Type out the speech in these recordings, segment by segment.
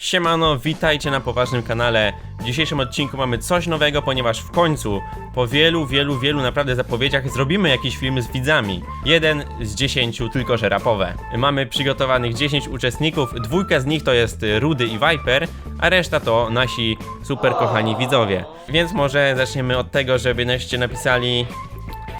Siemano, witajcie na poważnym kanale. W dzisiejszym odcinku mamy coś nowego, ponieważ w końcu, po wielu, wielu, wielu naprawdę zapowiedziach, zrobimy jakiś film z widzami. Jeden z dziesięciu, tylko że rapowe. Mamy przygotowanych 10 uczestników, dwójka z nich to jest Rudy i Viper, a reszta to nasi super kochani widzowie. Więc może zaczniemy od tego, żeby byście napisali...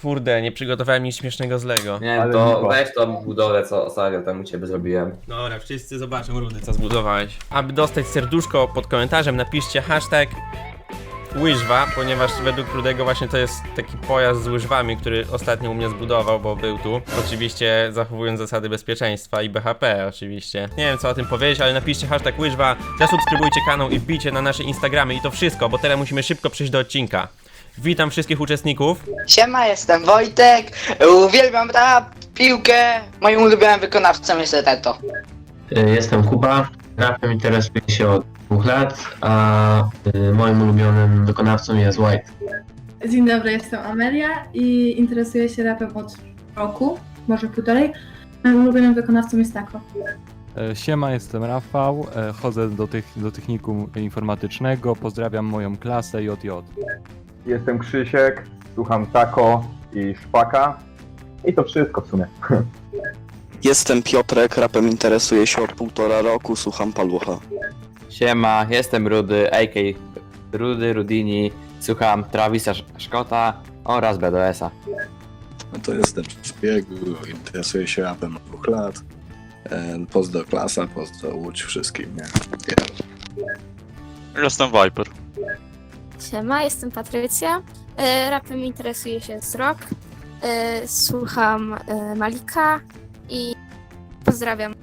Kurde, nie przygotowałem nic śmiesznego z Lego. Nie, Ale to miło. weź tą budowę, co ostatnio tam u ciebie zrobiłem. Dobra, wszyscy zobaczą Rudy, co zbudowałeś. Aby dostać serduszko pod komentarzem, napiszcie hashtag łyżwa, ponieważ według Rudego właśnie to jest taki pojazd z łyżwami, który ostatnio u mnie zbudował, bo był tu. Oczywiście zachowując zasady bezpieczeństwa i BHP oczywiście. Nie wiem co o tym powiedzieć, ale napiszcie hashtag łyżwa, zasubskrybujcie kanał i wbijcie na nasze Instagramy i to wszystko, bo teraz musimy szybko przejść do odcinka. Witam wszystkich uczestników. Siema, jestem Wojtek, uwielbiam rap, piłkę, moim ulubionym wykonawcą jest Reto. Y, Jestem Kuba. Rapem interesuję się od dwóch lat, a y, moim ulubionym wykonawcą jest White. Dzień dobry, jestem Amelia i interesuję się rapem od roku, może półtorej. Moim ulubionym wykonawcą jest Tako. E, Siema, jestem Rafał, e, chodzę do, tych, do technikum informatycznego, pozdrawiam moją klasę JJ. Jestem Krzysiek, słucham Tako i Szpaka. I to wszystko w sumie. Jestem Piotrek, rapem interesuję się od półtora roku, słucham Palucha. Siema, jestem Rudy, a.k. Rudy, Rudini, słucham Travisa Sz- Szkota oraz BDS-a. No to jestem szpiegu, interesuję się rapem od dwóch lat. E, Pozdro klasa, pozdro Łódź wszystkim, nie? Jestem Viper. Siema, jestem Patrycja. E, Rapem interesuję się z rok. E, Słucham e, Malika i pozdrawiam.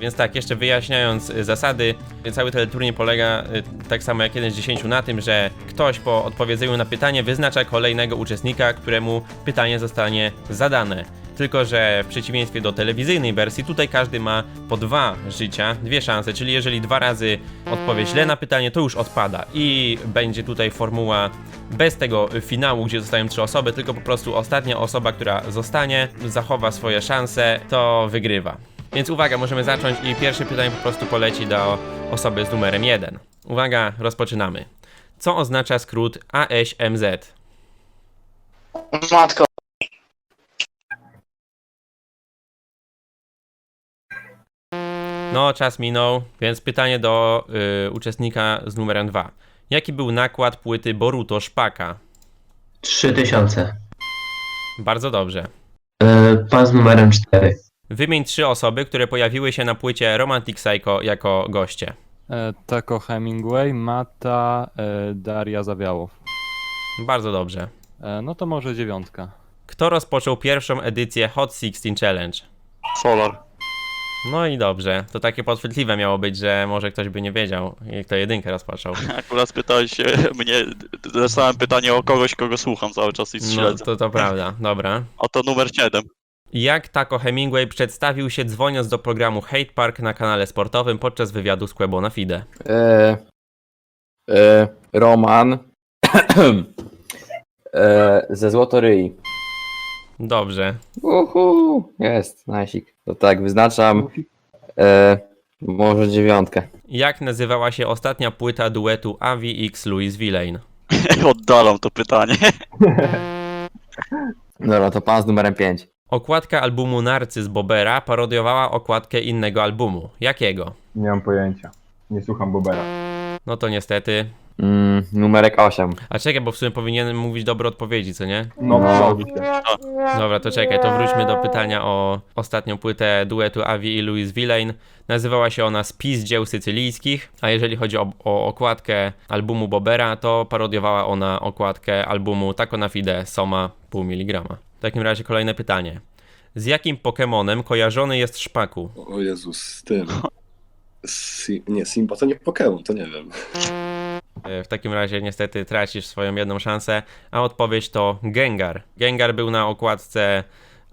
Więc tak, jeszcze wyjaśniając zasady, cały teleturniej polega tak samo jak jeden z 10 na tym, że ktoś po odpowiedzeniu na pytanie wyznacza kolejnego uczestnika, któremu pytanie zostanie zadane. Tylko, że w przeciwieństwie do telewizyjnej wersji, tutaj każdy ma po dwa życia, dwie szanse, czyli jeżeli dwa razy odpowie źle na pytanie, to już odpada. I będzie tutaj formuła bez tego finału, gdzie zostają trzy osoby, tylko po prostu ostatnia osoba, która zostanie, zachowa swoje szanse, to wygrywa. Więc uwaga, możemy zacząć i pierwsze pytanie po prostu poleci do osoby z numerem 1. Uwaga, rozpoczynamy. Co oznacza skrót ASMZ? Matko, No, czas minął, więc pytanie do y, uczestnika z numerem 2. Jaki był nakład płyty Boruto Szpaka? 3000. Bardzo dobrze. Y, Pan z numerem 4. Wymień trzy osoby, które pojawiły się na płycie Romantic Psycho jako goście. E, Tako Hemingway, Mata, e, Daria Zawiałow. Bardzo dobrze. E, No to może dziewiątka. Kto rozpoczął pierwszą edycję Hot 16 Challenge? Solar. No i dobrze, to takie podchwytliwe miało być, że może ktoś by nie wiedział, kto jedynkę rozpoczął. Akurat spytałeś się mnie, dostałem pytanie o kogoś, kogo słucham cały czas i No śledzę. to, to prawda, dobra. Oto numer 7. Jak Taco Hemingway przedstawił się dzwoniąc do programu Hate Park na kanale sportowym podczas wywiadu z Quebo na Fide? E, e, Roman e, ze Złotoryi. Dobrze. Uhu, jest, najsik. To tak, wyznaczam e, może dziewiątkę. Jak nazywała się ostatnia płyta duetu Avi X Louis Villain? Oddalam to pytanie. Dobra, to pan z numerem 5. Okładka albumu Narcyz Bobera parodiowała okładkę innego albumu. Jakiego? Nie mam pojęcia. Nie słucham Bobera. No to niestety. Mm, numerek 8. A czekaj, bo w sumie powinienem mówić dobre odpowiedzi, co nie? No, No. się. Dobra, to czekaj, to wróćmy do pytania o ostatnią płytę duetu Avi i Louis Villain. Nazywała się ona Spis dzieł sycylijskich, a jeżeli chodzi o, o okładkę albumu Bobera, to parodiowała ona okładkę albumu Taco na Fide Soma pół miligrama. W takim razie kolejne pytanie. Z jakim Pokemonem kojarzony jest Szpaku? O Jezus, z tym. Si nie, Simba to nie Pokémon, to nie wiem. E, W takim razie niestety tracisz swoją jedną szansę, a odpowiedź to Gengar. Gengar był na okładce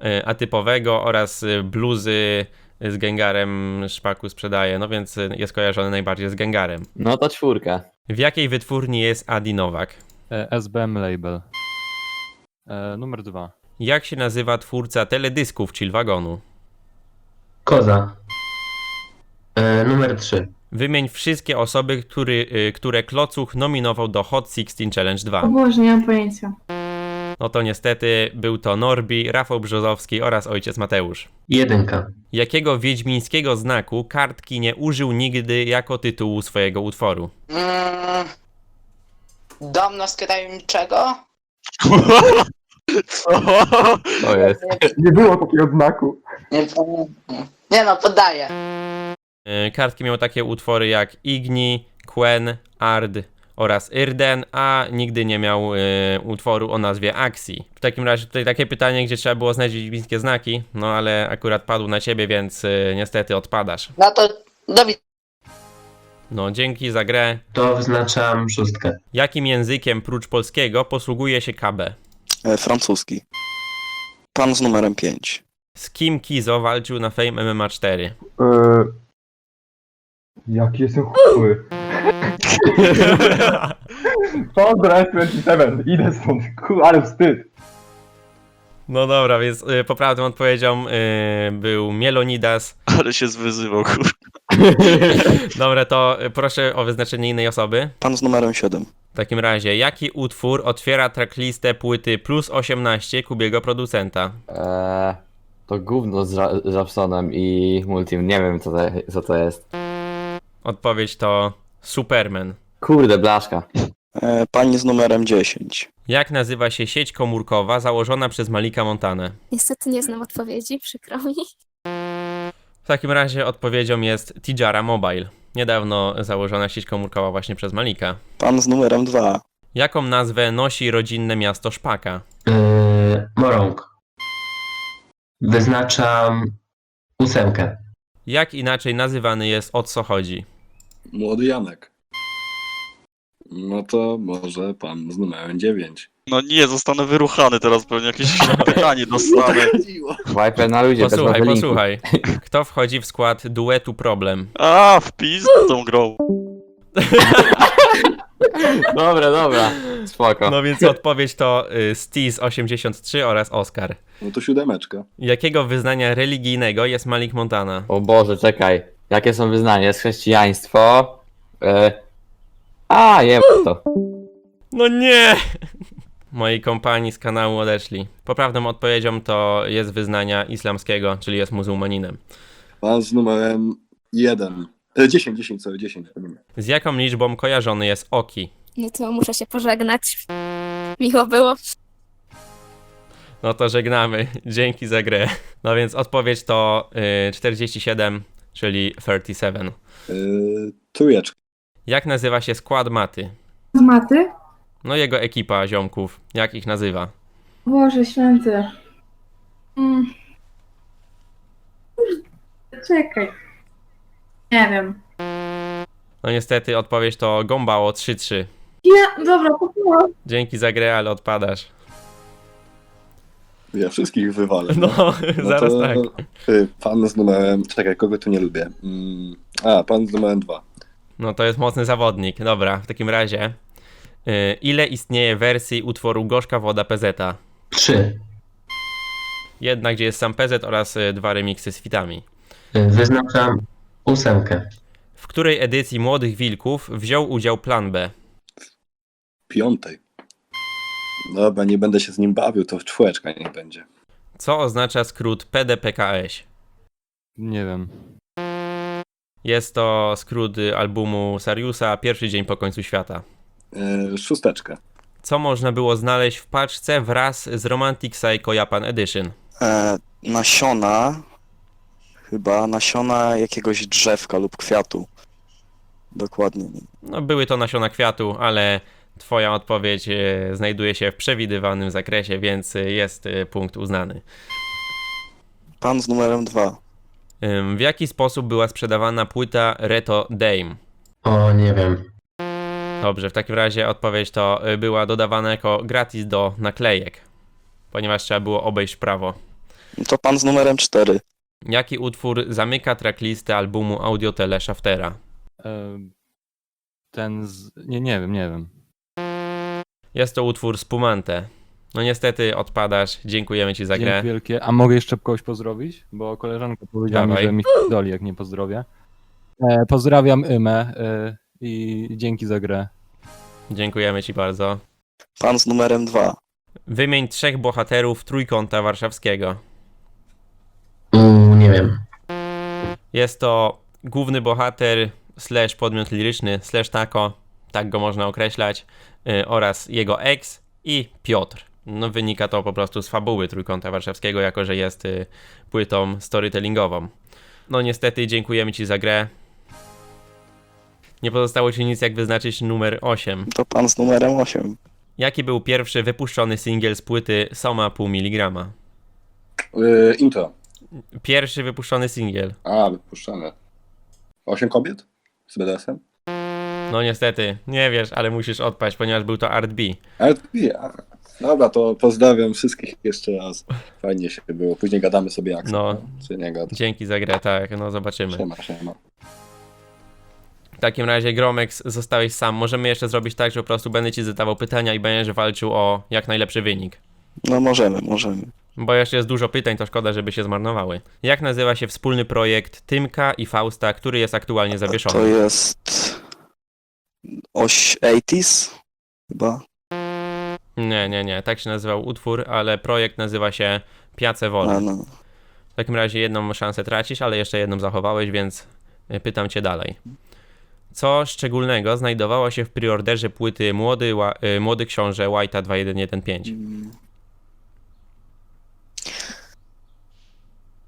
e, atypowego oraz e, bluzy z Gengarem Szpaku sprzedaje, no więc e, jest kojarzony najbardziej z Gengarem. No to czwórka. W jakiej wytwórni jest Adi Nowak? E, SBM Label. E, Numer dwa. Jak się nazywa twórca teledysków Chillwagonu? Koza. Y, Numer 3. Wymień wszystkie osoby, który, y, które Klocuch nominował do Hot 16 Challenge 2. O Boże, nie mam pojęcia. No to niestety był to Norbi, Rafał Brzozowski oraz ojciec Mateusz. Jedynka. Jakiego wiedźmińskiego znaku kartki nie użył nigdy jako tytułu swojego utworu? Mm, dom noskradajniczego? Co? To jest. Nie było takiego znaku. Nie pamiętam. Nie no, podaję. Y, Kartki miały takie utwory jak Igni, Quen, Ard oraz Irden, a nigdy nie miał y, utworu o nazwie Axi. W takim razie tutaj takie pytanie, gdzie trzeba było znaleźć wiedźmińskie znaki, no ale akurat padł na ciebie, więc y, niestety odpadasz. No to do widzenia. No dzięki za grę. To wyznaczam szóstkę. Jakim językiem prócz polskiego posługuje się KB? E, francuski. Pan z numerem 5. Z kim Kizo walczył na Fame MMA 4? Eee, jaki jestem chuły. Pozdro 27 idę stąd, ku, ale wstyd. No dobra, więc y, poprawną odpowiedzią y, był Mielonidas. Ale się zwyzywał, kur... Dobra, to y, proszę o wyznaczenie innej osoby. Pan z numerem 7. W takim razie, jaki utwór otwiera tracklistę płyty plus 18 Kubiego producenta? Eee, to gówno z, Ra- z Rapsonem i Multim. Nie wiem co to, co to jest. Odpowiedź to Superman. Kurde, blaszka. E, pani z numerem 10. Jak nazywa się sieć komórkowa założona przez Malika Montanę? Niestety nie znam odpowiedzi, przykro mi. W takim razie odpowiedzią jest Tijara Mobile. Niedawno założona sieć komórkowa właśnie przez Malika. Pan z numerem 2. Jaką nazwę nosi rodzinne miasto Szpaka? Yy, Morąg. Wyznaczam ósemkę. Jak inaczej nazywany jest o co chodzi? Młody Janek. No to może pan z numerem 9. No nie, zostanę wyruchany teraz, pewnie jakieś pytanie dostanę. Viper na ludzie, bez Posłuchaj, wazelinku. posłuchaj. Kto wchodzi w skład duetu Problem? A, wpis tą grą. Dobra, dobra. Spoko. No więc odpowiedź to y, Steez83 oraz Oscar. No to siódemeczka. Jakiego wyznania religijnego jest Malik Montana? O Boże, czekaj. Jakie są wyznania? Jest chrześcijaństwo. E... A, je to. No nie! Moi kompani z kanału odeszli. Poprawną odpowiedzią to jest wyznania islamskiego, czyli jest muzułmaninem. Pan z numerem 1. E, 10, 10, sorry, 10. Z jaką liczbą kojarzony jest Oki? No to muszę się pożegnać. Miło było. No to żegnamy. Dzięki za grę. No więc odpowiedź to y, 47, czyli 37. Yy, trójeczka. Jak nazywa się skład maty? Z maty? No jego ekipa ziomków. Jak ich nazywa? Boże święty. Mm. Kurde, Czekaj. Nie wiem. No niestety odpowiedź to Gombało 3-3. Ja, dobra, kupiłam. Dzięki za grę, ale odpadasz. Ja wszystkich wywalę. No, zaraz to, tak. y, Pan z numerem. Czekaj, kogo tu nie lubię? Mm, a, pan z numerem 2. No to jest mocny zawodnik. Dobra, w takim razie. y, ile istnieje wersji utworu Gorzka Woda PZ? Trzy. Jedna, gdzie jest sam PZ oraz y, dwa remiksy z fitami. Wyznaczam ósemkę. W której edycji Młodych Wilków wziął udział Plan B? Piątej. Dobra, nie będę się z nim bawił, to czwóreczka niech będzie. Co oznacza skrót PDPKS? Nie wiem. Jest to skrót y, albumu Sariusa Pierwszy dzień po końcu świata. Yy, szósteczka. Co można było znaleźć w paczce wraz z Romantic Psycho Japan Edition? E, nasiona. Chyba nasiona jakiegoś drzewka lub kwiatu. Dokładnie. nie. No, były to nasiona kwiatu, ale twoja odpowiedź e, znajduje się w przewidywanym zakresie, więc e, jest e, punkt uznany. Pan z numerem 2. Ym, W jaki sposób była sprzedawana płyta Reto Dame? O, nie wiem. Dobrze, w takim razie odpowiedź to była dodawana jako gratis do naklejek, ponieważ trzeba było obejść prawo. To pan z numerem 4. Jaki utwór zamyka tracklistę albumu Audiotele Shaftera? Ten z... Nie, nie wiem, nie wiem. Jest to utwór Spumante. No niestety odpadasz, dziękujemy ci za grę. Dzięki wielkie. A mogę jeszcze kogoś pozdrowić? Bo koleżanka powiedziała Dawaj. mi, że mi doli, jak nie pozdrowię. E, pozdrawiam Ymę e, i dzięki za grę. Dziękujemy ci bardzo. Pan z numerem 2. Wymień trzech bohaterów Trójkąta Warszawskiego. Mm, nie wiem. Jest to główny bohater, slash podmiot liryczny, slash tako, tak go można określać, y, oraz jego ex i Piotr. No wynika to po prostu z fabuły Trójkąta Warszawskiego, jako że jest y, płytą storytellingową. No niestety dziękujemy ci za grę. Nie pozostało ci nic jak wyznaczyć numer 8. To pan z numerem 8. Jaki był pierwszy wypuszczony singiel z płyty Soma pół miligrama? Yy, intro. Pierwszy wypuszczony singiel. A, wypuszczane. Osiem kobiet? Z BDS-em? No niestety, nie wiesz, ale musisz odpaść, ponieważ był to Art B. Ale ja. Dobra, to pozdrawiam wszystkich jeszcze raz. Fajnie się było. Później gadamy sobie jak. No. Czy nie gadamy. Dzięki za grę, tak, no zobaczymy. Siema, siema. W takim razie Gromex zostałeś sam. Możemy jeszcze zrobić tak, że po prostu będę ci zadawał pytania i będziesz walczył o jak najlepszy wynik. No możemy, możemy. Bo jeszcze jest dużo pytań, to szkoda, żeby się zmarnowały. Jak nazywa się wspólny projekt Tymka i Fausta, który jest aktualnie To zawieszony? jest... Oś 80s? Chyba. Nie, nie, nie, tak się nazywał utwór, ale projekt nazywa się Piace Wolne. A, no. W takim razie jedną szansę tracisz, ale jeszcze jedną zachowałeś, więc y, pytam cię dalej. Co szczególnego znajdowało się w preorderze płyty Młody, Ła- y, Młody Książę White'a 2115? Mm.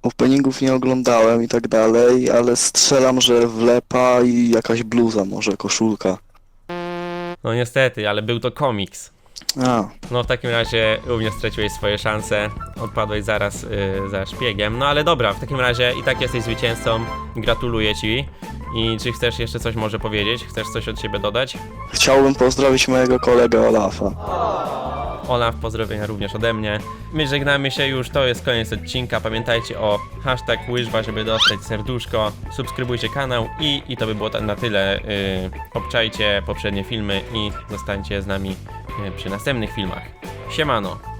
Openingów nie oglądałem i tak dalej, ale strzelam, że wlepa i jakaś bluza, może koszulka. No niestety, ale był to komiks. A, No w takim razie również straciłeś swoje szanse, odpadłeś zaraz y, za szpiegiem. No ale dobra, w takim razie i tak jesteś zwycięzcą, gratuluję ci. I czy chcesz jeszcze coś może powiedzieć? Chcesz coś od siebie dodać? chciałbym pozdrowić mojego kolegę Olafa. Olaf, pozdrowienia również ode mnie. My żegnamy się już, to jest koniec odcinka. Pamiętajcie o hashtag łyżwa, żeby dostać serduszko. Subskrybujcie kanał i, i to by było na tyle. Yy, obczajcie poprzednie filmy i zostańcie z nami yy, przy następnych filmach. Siemano!